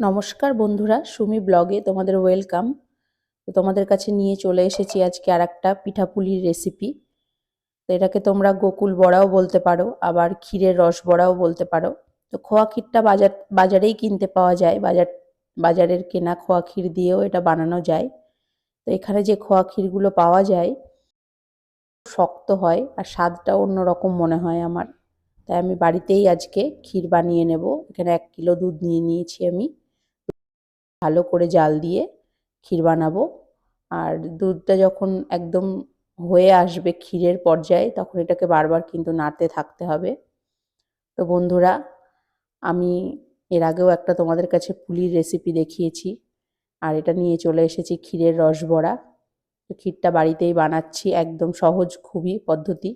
নমস্কার বন্ধুরা, সুমি ব্লগে তোমাদের ওয়েলকাম। তো তোমাদের কাছে নিয়ে চলে এসেছি আজকে আর একটা পিঠাপুলির রেসিপি। তো এটাকে তোমরা গোকুল বড়াও বলতে পারো, আবার ক্ষীরের রস বড়াও বলতে পারো। তো খোয়া ক্ষীরটা বাজার, বাজারেই কিনতে পাওয়া যায়, বাজার, বাজারের কেনা খোয়া ক্ষীর দিয়েও এটা বানানো যায়। তো এখানে যে খোয়া ক্ষীরগুলো পাওয়া যায়, শক্ত হয় আর স্বাদটা অন্যরকম মনে হয় আমার। তাই আমি বাড়িতেই আজকে ক্ষীর বানিয়ে নেব। এখানে এক কিলো দুধ নিয়ে নিয়েছি আমি। ভালো করে জাল দিয়ে ক্ষীর বানাবো। আর দুধটা যখন একদম হয়ে আসবে ক্ষীরের পর্যায়ে, তখন এটাকে বারবার কিন্তু নাড়তে থাকতে হবে। তো বন্ধুরা, আমি এর আগেও একটা তোমাদের কাছে পুলির রেসিপি দেখিয়েছি, আর এটা নিয়ে চলে এসেছি ক্ষীরের রসবড়া। তো ক্ষীরটা বাড়িতেই বানাচ্ছি, একদম সহজ খুবই পদ্ধতি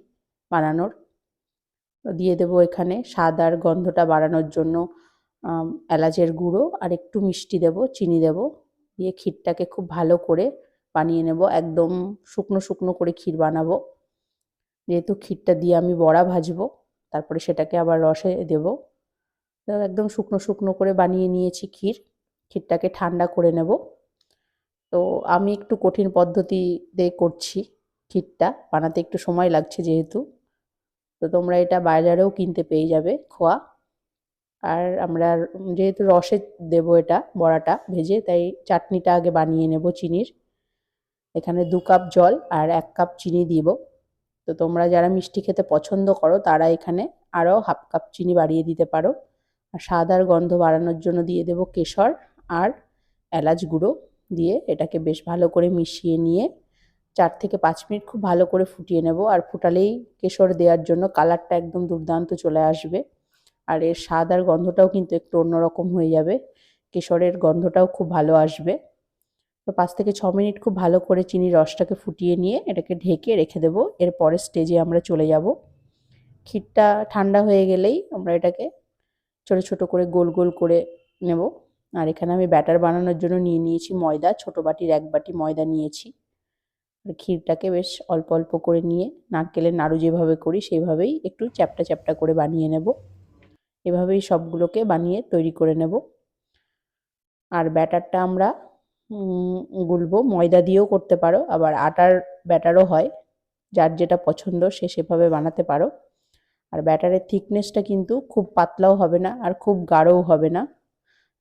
বানানোর। দিয়ে দেবো এখানে স্বাদ আর গন্ধটা বাড়ানোর জন্য এলাচের গুঁড়ো আর একটু মিষ্টি দেব, চিনি দেব। দিয়ে ক্ষীরটাকে খুব ভালো করে বানিয়ে নেব, একদম শুকনো শুকনো করে ক্ষীর বানাবো। যেহেতু ক্ষীরটা দিয়ে আমি বড়া ভাজবো, তারপরে সেটাকে আবার রসে দেব। একদম শুকনো শুকনো করে বানিয়ে নিয়েছি ক্ষীর, ক্ষীরটাকে ঠান্ডা করে নেব। তো আমি একটু কঠিন পদ্ধতিতে করছি ক্ষীরটা, বানাতে একটু সময় লাগছে যেহেতু। তো তোমরা এটা বাজারেও কিনতে পেয়ে যাবে, খোয়া। আর আমরা যেহেতু রসে দেবো এটা, বড়াটা ভেজে, তাই চাটনিটা আগে বানিয়ে নেব চিনির। এখানে দু কাপ জল আর এক কাপ চিনি দিব। তো তোমরা যারা মিষ্টি খেতে পছন্দ করো, তারা এখানে আরও হাফ কাপ চিনি বাড়িয়ে দিতে পারো। আর স্বাদ আর গন্ধ বাড়ানোর জন্য দিয়ে দেব কেশর আর এলাচ গুঁড়ো দিয়ে এটাকে বেশ ভালো করে মিশিয়ে নিয়ে চার থেকে পাঁচ মিনিট খুব ভালো করে ফুটিয়ে নেব। আর ফুটালেই কেশর দেওয়ার জন্য কালারটা একদম দুর্দান্ত চলে আসবে। আর এর স্বাদ আর গন্ধটাও কিন্তু একটু অন্যরকম হয়ে যাবে। কেশরের গন্ধটাও খুব ভালো আসবে। তো পাঁচ থেকে ছ মিনিট খুব ভালো করে চিনির রসটাকে ফুটিয়ে নিয়ে এটাকে ঢেকে রেখে দেবো। এরপরে স্টেজে আমরা চলে যাব। ক্ষীরটা ঠান্ডা হয়ে গেলেই আমরা এটাকে ছোট ছোট করে গোল গোল করে নেব। আর এখানে আমি ব্যাটার বানানোর জন্য নিয়ে নিয়েছি ময়দা। ছোট বাটির এক বাটি ময়দা নিয়েছি। আর ক্ষীরটাকে বেশ অল্প অল্প করে নিয়ে নারকেলের নাড়ু যেভাবে করি, সেইভাবেই একটু চ্যাপটা চ্যাপটা করে বানিয়ে নেব। এভাবেই সবগুলোকে বানিয়ে তৈরি করে নেব। আর ব্যাটারটা আমরা গুলবো, ময়দা দিয়েও করতে পারো। আবার আটার ব্যাটারও হয়, যার যেটা পছন্দ সে সেভাবে বানাতে পারো। আর ব্যাটারের থিকনেসটা কিন্তু খুব পাতলাও হবে না আর খুব গাঢ়ও হবে না।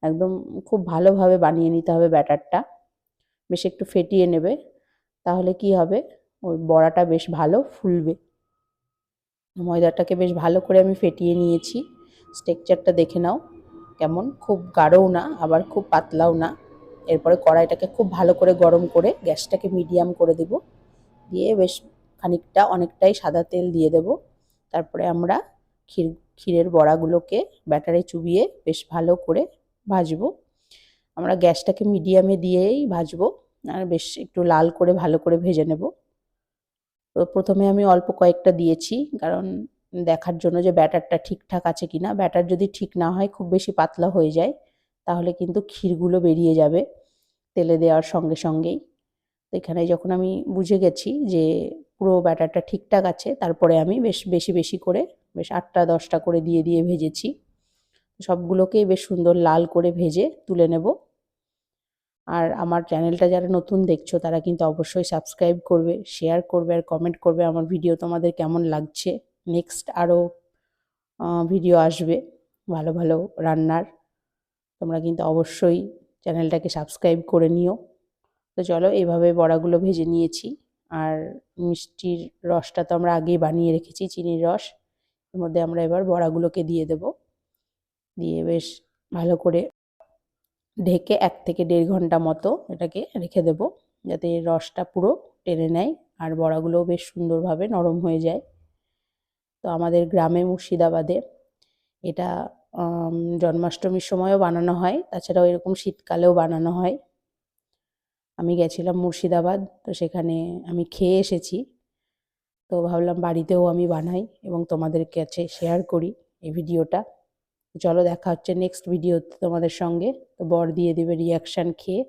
একদম খুব ভালোভাবে বানিয়ে নিতে হবে ব্যাটারটা। বেশ একটু ফেটিয়ে নেবে, তাহলে কি হবে? ওই বড়াটা বেশ ভালো ফুলবে। ময়দাটাকে বেশ ভালো করে আমি ফেটিয়ে নিয়েছি। স্ট্রেকচারটা দেখে নাও। কেমন? খুব গাঢ়ও না, আবার খুব পাতলাও না। এরপরে কড়াইটাকে খুব ভালো করে গরম করে গ্যাসটাকে মিডিয়াম করে দেব। দিয়ে বেশ খানিকটা, অনেকটাই সাদা তেল দিয়ে দেব। তারপরে আমরা ক্ষীর, ক্ষীরের বড়াগুলোকে ব্যাটারে চুবিয়ে বেশ ভালো করে ভাজবো। আমরা গ্যাসটাকে মিডিয়ামে দিয়েই ভাজবো, আর বেশ একটু লাল করে ভালো করে ভেজে নেব। তো প্রথমে আমি অল্প কয়েকটা দিয়েছি, কারণ দেখার জন্য যে ব্যাটারটা ঠিকঠাক আছে কি না ব্যাটার যদি ঠিক না হয়, খুব বেশি পাতলা হয়ে যায়, তাহলে কিন্তু ক্ষীরগুলো বেরিয়ে যাবে তেলে দেওয়ার সঙ্গে সঙ্গেই। তো এখানে যখন আমি বুঝে গেছি যে পুরো ব্যাটারটা ঠিকঠাক আছে, তারপরে আমি বেশ বেশি বেশি করে, বেশ আটটা দশটা করে দিয়ে দিয়ে ভেজেছি। সবগুলোকেই বেশ সুন্দর লাল করে ভেজে তুলে নেব। আর আমার চ্যানেলটা যারা নতুন দেখছ, তারা কিন্তু অবশ্যই সাবস্ক্রাইব করবে, শেয়ার করবে আর কমেন্ট করবে আমার ভিডিও তোমাদের কেমন লাগছে। নেক্সট আরও ভিডিও আসবে, ভালো ভালো রান্নার। তোমরা কিন্তু অবশ্যই চ্যানেলটাকে সাবস্ক্রাইব করে নিও। তো চলো এইভাবে বড়াগুলো ভেজে নিয়েছি। আর মিষ্টির রসটা তো আমরা আগেই বানিয়ে রেখেছি, চিনির রস। এর মধ্যে আমরা এবার বড়াগুলোকে দিয়ে দেব। দিয়ে বেশ ভালো করে ঢেকে এক থেকে দেড় ঘণ্টা মতো এটাকে রেখে দেব। যাতে রসটা পুরো টেনে নেয় আর বড়াগুলোও বেশ সুন্দরভাবে নরম হয়ে যায়। তো আমাদের গ্রামে মুর্শিদাবাদে এটা জন্মাষ্টমীর সময়ও বানানো হয়। তাছাড়াও এরকম শীতকালেও বানানো হয়। আমি গেছিলাম মুর্শিদাবাদ, তো সেখানে আমি খেয়ে এসেছি। তো ভাবলাম বাড়িতেও আমি বানাই এবং তোমাদের কাছে শেয়ার করি এই ভিডিওটা। চলো দেখা হচ্ছে নেক্সট ভিডিওতে তোমাদের সঙ্গে। তো বর দিয়ে দেবে রিয়াকশান খেয়ে।